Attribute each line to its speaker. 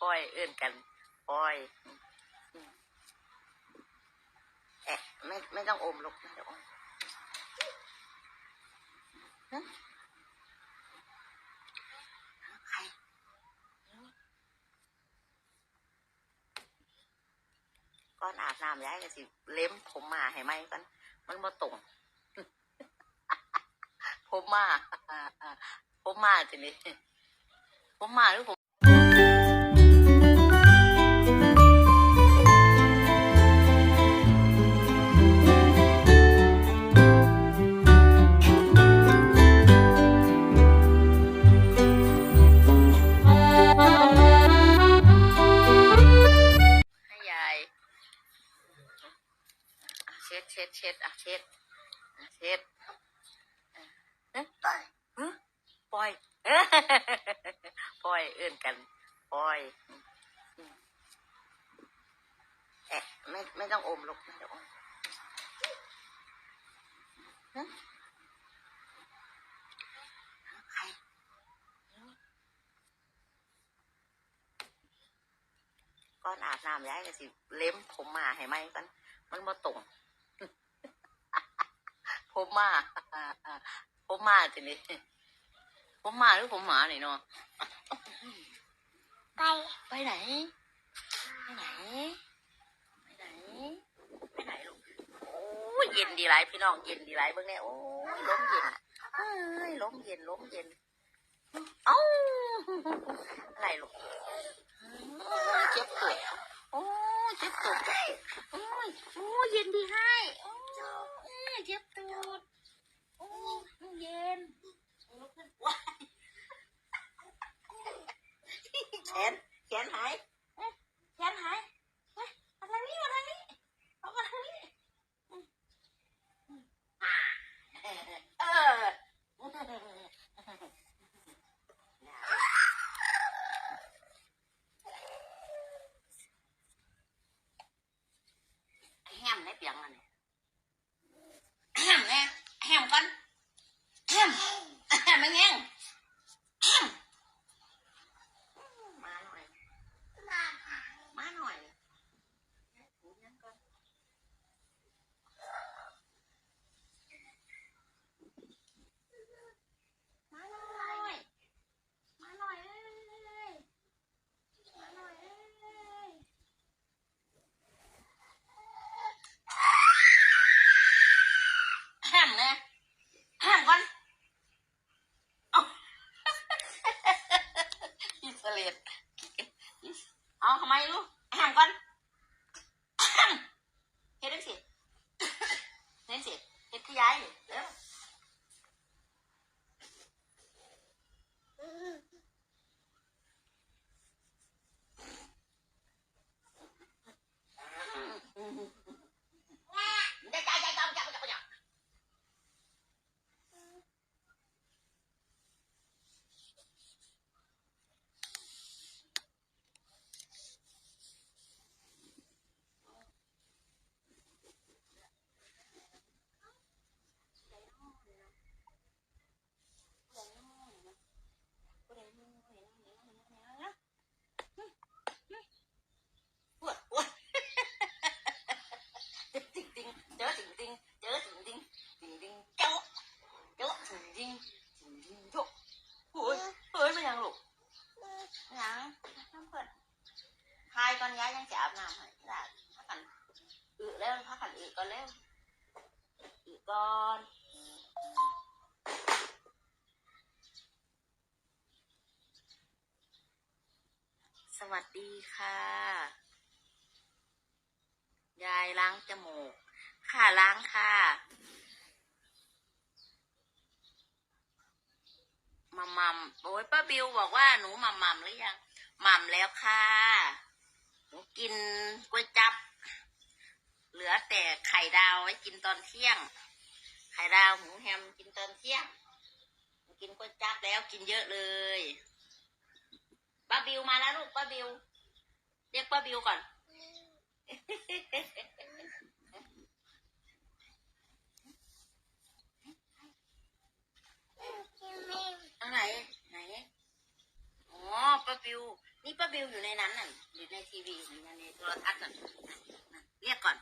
Speaker 1: ปล่อยเอื่นกันปล่อยเอ๊ะไม่ไม่ต้องอมลูกไม่ต้องอมฮะใครก่อนอาบน้ำย้ายก็สิ เล็มผมมาให้ไหมกันมันมาตรงผมมาผมมาทีนี้ ผมมาหรือผมให้ยายเช็ดเช็ดเช็ดอะเช็ดเช็ดอะเอ๊ะฮะปล่อยปล่ อยเอื่นกันปล่อยอืมเอ๊ะไม่ไม่ต้องอมลูกไม่ต้องอมฮะใครก่อนอาบน้ำย้ายก็สิ เล็มผมมาให้ไหมกันมันมาตรงผมมาผมมาทีนี้ผมมาหรือผมหมานี่เนาะ
Speaker 2: ไป
Speaker 1: ไปไหน ไปไหน ไปไหน ไปไหนลูกโอ้ยเย็นดีไรพี่น้องเย็นดีไรเบิ่งเนี่ยโอ้ยล้มเย็นเอ้ยล้มเย็นล้มเย็นเอ้าอะไรลูกโอ้เจ็บตัวโอ้ยเจ็บตัวโอ้ยโอ้ยเย็นดีให้โอ้ยเจ็บตัวโอ้ยเย็นลุกขึ้นว้ายแขนแขนหายเอ๊ะแขนหายเฮ้ยมาทางนี้มาทางนี้เอามาทางนี้อืมอืมอ่าเออ แฮมในเปียงอันนี้แฮมแน่แฮมกันแฮมแฮมไม่แห้งแฮมมาหน่อย มาหน่อยถูยังก่อนมาหน่อยมาหน่อยเอ้ยมาหน่อยเอ้ย แฮมเนี่ยแฮมก่อนเอา อิสเลต เอาทำไมลูกห้ามก่อนเฮ็ดได้สิเฮ็ดสิเฮ็ดขยายเร็วได้ใจใจใจใจใจใจ ปวดปวดจริงจริงเจอจริงจริงเจอจริงจริงจริงจริงเจ้าเจ้าจริงจริงจริงจริงโยกโอ้ยเฮ้ยไม่ยังลูก ยังน้ำเปิดทายก่อนย้ายยังจะอาบน้ำให้ได้พักกันอึแล้วพักกันอึก่อนแล้วอึก่อนสวัสดีค่ะ ยายล้างจมูก ค่ะล้างค่ะ มัมมัมโอ้ยป้าบิวบอกว่าหนูมัมมัมหรือยังมัมแล้วค่ะหนูกินก๋วยจับ เหลือแต่ไข่ดาวไว้กินตอนเที่ยง ไข่ดาวหมูแฮมกินตอนเที่ยง กินก๋วยจับแล้วกินเยอะเลยป้าบิวมาแล้วลูกป้าบิว เรียกป้าบิวก่อน บิว นี่ป้าบิวอยู่ในนั้นน่ะอยู่ในทีวีอยู่ในโทรทัศน์น่ะเรียกก่อน